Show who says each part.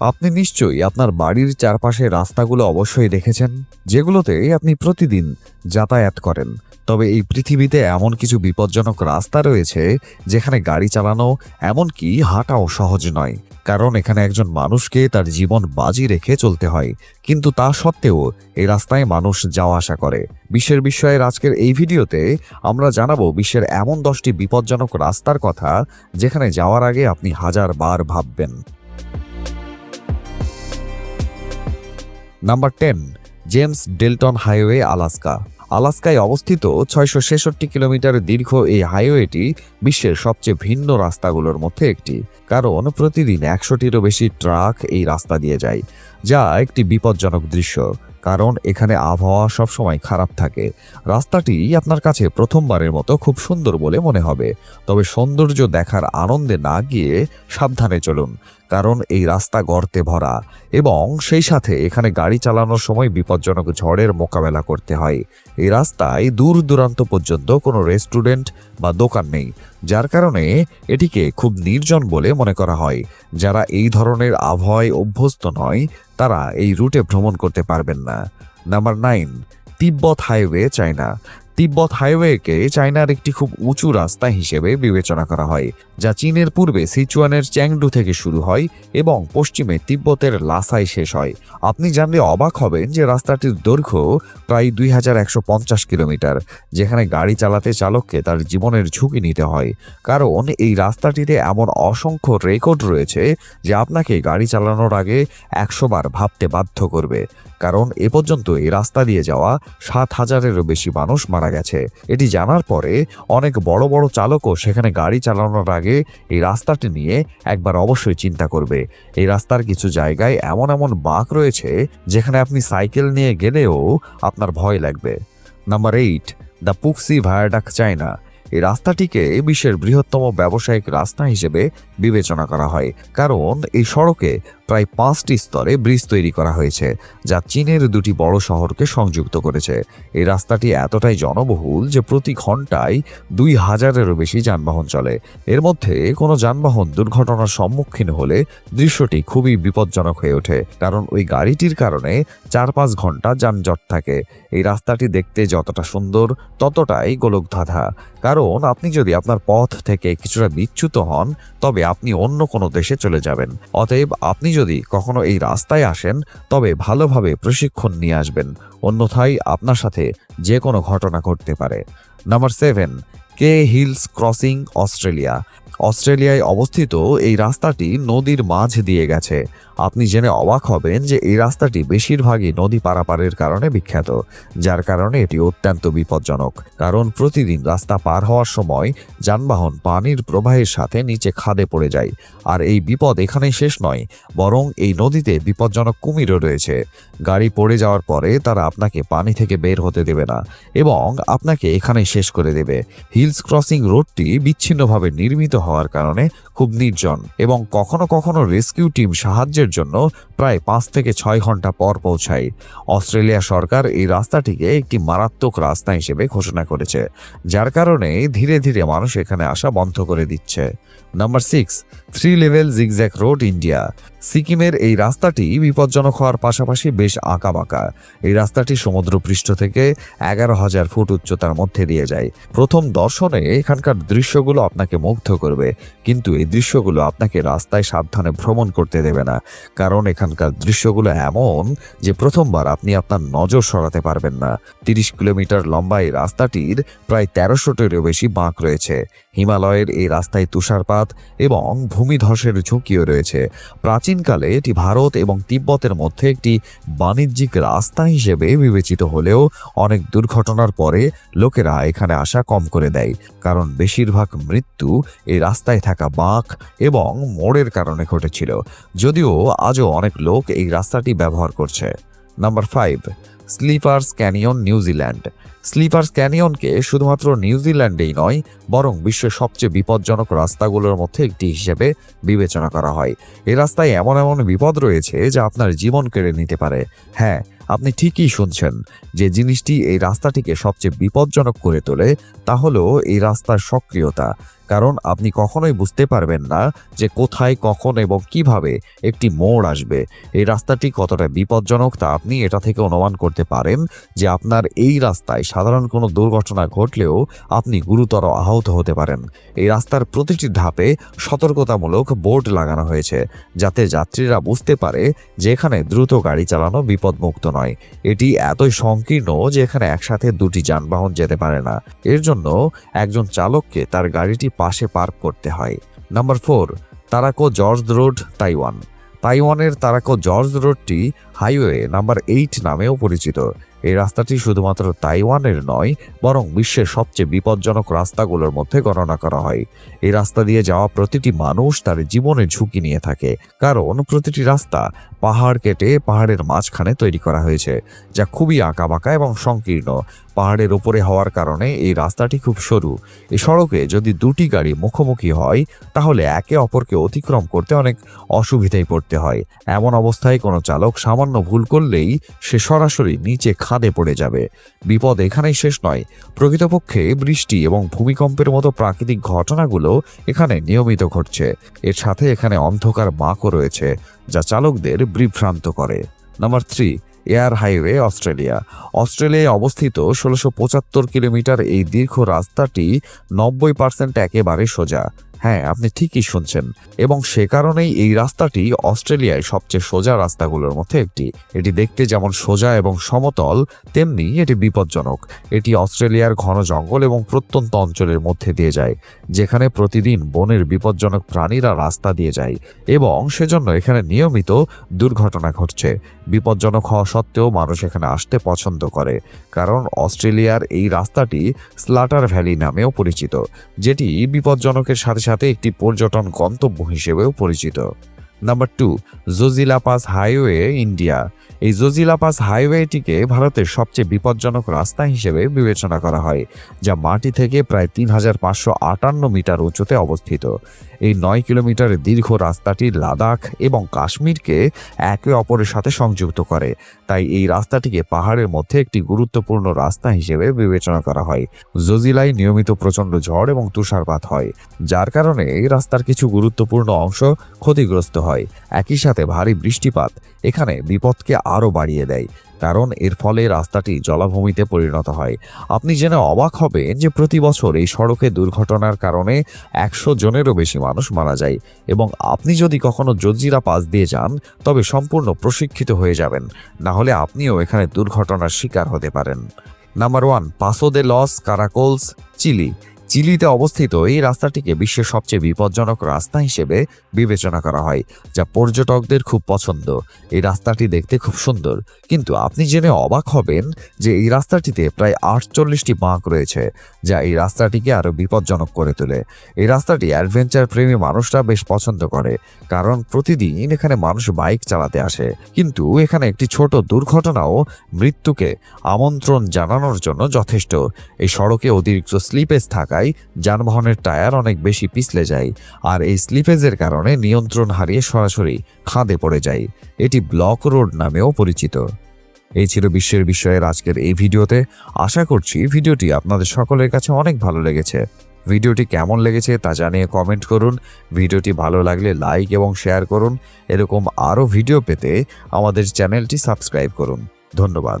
Speaker 1: আপনি নিশ্চয়ই আপনার বাড়ির চারপাশে রাস্তাগুলো অবশ্যই দেখেছেন, যেগুলোতে আপনি প্রতিদিন যাতায়াত করেন। তবে এই পৃথিবীতে এমন কিছু বিপজ্জনক রাস্তা রয়েছে, যেখানে গাড়ি চালানো এমনকি হাঁটাও সহজ নয়। কারণ এখানে একজন মানুষকে তার জীবন বাজি রেখে চলতে হয়। কিন্তু তা সত্ত্বেও এই রাস্তায় মানুষ যাওয়া আসা করে। বিশ্বের বিষয়ের আজকের এই ভিডিওতে আমরা জানাব বিশ্বের এমন দশটি বিপজ্জনক রাস্তার কথা, যেখানে যাওয়ার আগে আপনি হাজার বার ভাববেন। Number ten, James Dalton highway, Alaska. আলাস্কায় অবস্থিত ছয়শো ছেষট্টি কিলোমিটার দীর্ঘ এই হাইওয়েটি বিশ্বের সবচেয়ে ভিন্ন রাস্তাগুলোর মধ্যে একটি। কারণ প্রতিদিন একশোটিরও বেশি ট্রাক এই রাস্তা দিয়ে যায়, যা একটি বিপজ্জনক দৃশ্য। কারণ এখানে আবহাওয়া সবসময় খারাপ থাকে। রাস্তাটি আপনার কাছে প্রথমবারের মতো খুব সুন্দর বলে মনে হবে। তবে সৌন্দর্য দেখার আনন্দে না গিয়ে সাবধানে চলুন। কারণ এই রাস্তা গর্তে ভরা এবং সেই সাথে এখানে গাড়ি চালানোর সময় বিপজ্জনক ঝড়ের মোকাবেলা করতে হয়। এই রাস্তায় দূর দূরান্ত পর্যন্ত কোনো রেস্টুরেন্ট বা দোকান নেই, যার কারণে এটিকে খুব নির্জন বলে মনে করা হয়। যারা এই ধরনের আবহাওয়ায় অভ্যস্ত নয়, তারা এই রুটে ভ্রমণ করতে পারবেন না। Number nine, Tibet highway, China. Tibet হাইওয়েকে চায়নার একটি খুব উঁচু রাস্তা হিসেবে বিবেচনা করা হয়, যা চীনের পূর্বে সিচুয়ানের চ্যাংডু থেকে শুরু হয় এবং পশ্চিমে তিব্বতের লাসায় শেষ হয়। আপনি জানলে অবাক হবেন যে রাস্তাটির দৈর্ঘ্য প্রায় দুই হাজার একশো পঞ্চাশ কিলোমিটার, যেখানে গাড়ি চালাতে চালককে তার জীবনের ঝুঁকি নিতে হয়। কারণ এই রাস্তাটিতে এমন অসংখ্য রেকর্ড রয়েছে যে আপনাকে গাড়ি চালানোর আগে একশো বার ভাবতে বাধ্য করবে। কারণ এ পর্যন্ত এই রাস্তা দিয়ে যাওয়া সাত হাজারেরও বেশি মানুষ মারা গেছে। এটি জানার পরে অনেক বড় বড় চালকও সেখানে গাড়ি চালানোর আগে এই রাস্তাটি নিয়ে একবার অবশ্যই চিন্তা করবে। এই রাস্তার কিছু জায়গায় এমন এমন বাঁক রয়েছে যেখানে আপনি সাইকেল নিয়ে গেলেও আপনার ভয় লাগবে। Number eight, the Puxi viaduct China. এই রাস্তাটিকে বিশ্বের বৃহত্তম ব্যবসায়িক রাস্তা হিসেবে বিবেচনা করা হয়, কারণ এই সড়কে প্রায় পাঁচটি স্তরে ব্রিজ তৈরি করা হয়েছে, যা চীনের দুটি বড় শহরকে সংযুক্ত করেছে। এই রাস্তাটি এতটাই জনবহুল যে প্রতি ঘন্টায় দুই হাজারেরও বেশি যানবাহন চলে। এর মধ্যে কোনো যানবাহন দুর্ঘটনার সম্মুখীন হলে দৃশ্যটি খুবই বিপজ্জনক হয়ে ওঠে, কারণ ওই গাড়িটির কারণে চার পাঁচ ঘণ্টা যানজট থাকে। এই রাস্তাটি দেখতে যতটা সুন্দর, ততটাই গোলকধাঁধা। কারণ আপনি যদি আপনার পথ থেকে কিছুটা বিচ্যুত হন, তবে আপনি অন্য কোনো দেশে চলে যাবেন। অতএব আপনি যদি কখনো এই রাস্তায় আসেন, তবে ভালোভাবে প্রশিক্ষণ নিয়ে আসবেন। অন্যথায় আপনার সাথে যে কোনো ঘটনা ঘটতে পারে। Number seven, K Hills crossing Australia. অস্ট্রেলিয়ায় অবস্থিত এই রাস্তাটি নদীর মাঝ দিয়ে গেছে। আপনি জেনে অবাক হবেন যে এই রাস্তাটি বেশিরভাগই নদী পারাপারের কারণে বিখ্যাত, যার কারণে এটি অত্যন্ত বিপজ্জনক। কারণ প্রতিদিন রাস্তা পার হওয়ার সময় যানবাহন পানির প্রবাহের সাথে নিচে খাদে পড়ে যায়। আর এই বিপদ এখানেই শেষ নয়, বরং এই নদীতে বিপজ্জনক কুমিরও রয়েছে। গাড়ি পড়ে যাওয়ার পরে তারা আপনাকে পানি থেকে বের হতে দেবে না এবং আপনাকে এখানেই শেষ করে দেবে। হিলস ক্রসিং রোডটি বিচ্ছিন্নভাবে নির্মিত হওয়ার কারণে খুব নির্জন এবং কখনো কখনো রেস্কিউ টিম সাহায্যের জন্য প্রায় পাঁচ থেকে ছয় ঘণ্টা পর পৌঁছায়। অস্ট্রেলিয়া সরকার এই রাস্তাটিকে একটি মারাত্মক রাস্তা হিসেবে ঘোষণা করেছে, যার কারণে ধীরে ধীরে মানুষ এখানে আসা বন্ধ করে দিচ্ছে। Number six, three level zigzag road India. সিকিমের এই রাস্তাটি বিপজ্জনক হওয়ার পাশাপাশি বেশ আঁকাবাঁকা। এই রাস্তাটি সমুদ্রপৃষ্ঠ থেকে এগারো হাজার ফুট উচ্চতার মধ্যে দিয়ে যায়। প্রথম দর্শনে এখানকার দৃশ্যগুলো আপনাকে মুগ্ধ করবে, কিন্তু এই দৃশ্যগুলো আপনাকে রাস্তায় সাবধানে ভ্রমণ করতে দেবে না। কারণ এখানকার দৃশ্যগুলো এমন যে প্রথমবার আপনি আপনার নজর সরাতে পারবেন না। তিরিশ কিলোমিটার লম্বা এই রাস্তাটির প্রায় তেরোশোটিরও বেশি বাঁক রয়েছে। হিমালয়ের এই রাস্তায় তুষারপাত এবং ভূমিধসের ঝুঁকিও রয়েছে। প্রাচীনকালে এটি ভারত এবং তিব্বতের মধ্যে একটি বাণিজ্যিক রাস্তা হিসেবে বিবেচিত হলেও অনেক দুর্ঘটনার পরে লোকেরা এখানে আসা কম করে দেয়। কারণ বেশিরভাগ মৃত্যু এই রাস্তায় থাকা বাঁক এবং মোড়ের কারণে ঘটেছিল। যদিও আজও অনেক লোক এই রাস্তাটি ব্যবহার করছে। Number five Slippers canyon New Zealand Slippers ক্যানিয়নকে শুধুমাত্র নিউজিল্যান্ডেই নয়, বরং বিশ্বের সবচেয়ে বিপজ্জনক রাস্তাগুলোর মধ্যে একটি হিসেবে বিবেচনা করা হয়। এই রাস্তায় এমন এমন বিপদ রয়েছে যা আপনার জীবন কেড়ে নিতে পারে। হ্যাঁ আপনি ঠিকই শুনছেন যে জিনিসটি এই রাস্তাটিকে সবচেয়ে বিপজ্জনক করে তোলে, তা হলো এই রাস্তার সক্রিয়তা। কারণ আপনি কখনোই বুঝতে পারবেন না যে কোথায়, কখন এবং কীভাবে একটি মোড় আসবে। এই রাস্তাটি কতটা বিপজ্জনক তা আপনি এটা থেকে অনুমান করতে পারেন যে আপনার এই রাস্তায় সাধারণ কোনো দুর্ঘটনা ঘটলেও আপনি গুরুতর আহত হতে পারেন। এই রাস্তার প্রতিটি ধাপে সতর্কতামূলক বোর্ড লাগানো হয়েছে, যাতে যাত্রীরা বুঝতে পারে যে এখানে দ্রুত গাড়ি চালানো বিপদমুক্ত নয়। এটি এতই সংকীর্ণ যে এখানে একসাথে দুটি যানবাহন যেতে পারে না। এর জন্য একজন চালককে তার গাড়িটি পাশে পার্ক করতে হয়। Number four, Taroko Gorge road, Taiwan. তাইওয়ানের তারাকো জর্জ রোডটি হাইওয়ে নাম্বার এইট নামেও পরিচিত। এই রাস্তাটি শুধুমাত্র তাইওয়ানের নয়, বরং বিশ্বের সবচেয়ে বিপজ্জনক রাস্তাগুলোর মধ্যে গণনা করা হয়। এই রাস্তা দিয়ে যাওয়া প্রতিটি মানুষ তার জীবনের ঝুঁকি নিয়ে থাকে, কারণ প্রতিটি রাস্তা পাহাড় কেটে পাহাড়ের মাঝখানে তৈরি করা হয়েছে, যা খুবই আঁকাবাঁকা এবং সংকীর্ণ। পাহাড়ের ওপরে হওয়ার কারণে এই রাস্তাটি খুব সরু। এই সড়কে যদি দুটি গাড়ি মুখোমুখি হয়, তাহলে একে অপরকে অতিক্রম করতে অনেক অসুবিধায় পড়তে হয়। এমন অবস্থায় কোনো চালক সামান্য ভুল করলেই সে সরাসরি নিচে খাদে পড়ে যাবে। বিপদ এখানেই শেষ নয়। প্রকৃতপক্ষে বৃষ্টি এবং ভূমিকম্পের মতো প্রাকৃতিক ঘটনাগুলো এখানে নিয়মিত ঘটছে। এর সাথে এখানে অন্ধকার বাঁকও রয়েছে, যা চালকদের বিভ্রান্ত করে। Number three, air highway Australia. অস্ট্রেলিয়ায় অবস্থিত ষোলোশো পঁচাত্তর কিলোমিটার এই দীর্ঘ রাস্তাটি নব্বই পার্সেন্ট একেবারে সোজা। হ্যাঁ আপনি ঠিকই শুনছেন। এবং সে কারণেই এই রাস্তাটি অস্ট্রেলিয়ায় সবচেয়ে সোজা রাস্তাগুলোর মধ্যে একটি। এটি দেখতে যেমন সোজা এবং সমতল, তেমনি এটি বিপজ্জনক। এটি অস্ট্রেলিয়ার ঘন জঙ্গল এবং প্রত্যন্ত অঞ্চলের মধ্যে দিয়ে যায়, যেখানে প্রতিদিন বনের বিপজ্জনক প্রাণীরা রাস্তা দিয়ে যায় এবং সেজন্য এখানে নিয়মিত দুর্ঘটনা ঘটছে। বিপজ্জনক হওয়া সত্ত্বেও মানুষ এখানে আসতে পছন্দ করে, কারণ অস্ট্রেলিয়ার এই রাস্তাটি স্লাটার ভ্যালি নামেও পরিচিত, যেটি বিপজ্জনকের সাথে সাথে একটি পর্যটন গন্তব্য হিসেবেও পরিচিত। Number two Zojila pass highway India এই জোজিলাপাস হাইওয়েটিকে ভারতের সবচেয়ে বিপজ্জনক রাস্তা হিসেবে বিবেচনা করা হয়, যা মাটি থেকে প্রায় তিন হাজার পাঁচশো আটান্ন মিটার উঁচুতে অবস্থিত। এই নয় কিলোমিটার দীর্ঘ রাস্তাটি লাদাখ এবং কাশ্মীরকে একে অপরের সাথে সংযুক্ত করে, তাই এই রাস্তাটিকে পাহাড়ের মধ্যে একটি গুরুত্বপূর্ণ রাস্তা হিসেবে বিবেচনা করা হয়। জজিলায় নিয়মিত প্রচণ্ড ঝড় এবং তুষারপাত হয়, যার কারণে এই রাস্তার কিছু গুরুত্বপূর্ণ অংশ ক্ষতিগ্রস্ত হয়। একই সাথে ভারী বৃষ্টিপাত এখানে বিপদকে আরও বাড়িয়ে দেয়, কারণ এর ফলে রাস্তাটি জলাভূমিতে পরিণত হয়। আপনি জেনে অবাক হবেন যে প্রতি বছর এই সড়কে দুর্ঘটনার কারণে একশো জনেরও বেশি মানুষ মারা যায় এবং আপনি যদি কখনো জজিরা পাস দিয়ে যান, তবে সম্পূর্ণ প্রশিক্ষিত হয়ে যাবেন। না হলে আপনিও এখানে দুর্ঘটনার শিকার হতে পারেন। Number one Paso de Los, Caracoles, Chile. চিলিতে অবস্থিত এই রাস্তাটিকে বিশ্বের সবচেয়ে বিপজ্জনক রাস্তা হিসেবে বিবেচনা করা হয়, যা পর্যটকদের খুব পছন্দ। এই রাস্তাটি দেখতে খুব সুন্দর। কিন্তু আপনি জেনে অবাক হবেন যে এই রাস্তাটিতে প্রায় আটচল্লিশটি বাঁক রয়েছে, যা এই রাস্তাটিকে আরও বিপজ্জনক করে তোলে। এই রাস্তাটি অ্যাডভেঞ্চার প্রেমী মানুষরা বেশ পছন্দ করে, কারণ প্রতিদিন এখানে মানুষ বাইক চালাতে আসে। কিন্তু এখানে একটি ছোট দুর্ঘটনাও মৃত্যুকে আমন্ত্রণ জানানোর জন্য যথেষ্ট। এই সড়কে অতিরিক্ত স্লিপেজ থাকায় যানবাহনের টায়ার অনেক বেশি পিছলে যায় আর এই স্লিপেজের কারণে নিয়ন্ত্রণ হারিয়ে সরাসরি খাদে পড়ে যায়। এটি ব্লক রোড নামেও পরিচিত। এই ছিল বিশ্বের বিষয়ের আজকের এই ভিডিওতে। আশা করছি ভিডিওটি আপনাদের সকলের কাছে অনেক ভালো লেগেছে। ভিডিওটি কেমন লেগেছে তা জানিয়ে কমেন্ট করুন। ভিডিওটি ভালো লাগলে লাইক এবং শেয়ার করুন। এরকম আরও ভিডিও পেতে আমাদের চ্যানেলটি সাবস্ক্রাইব করুন। ধন্যবাদ।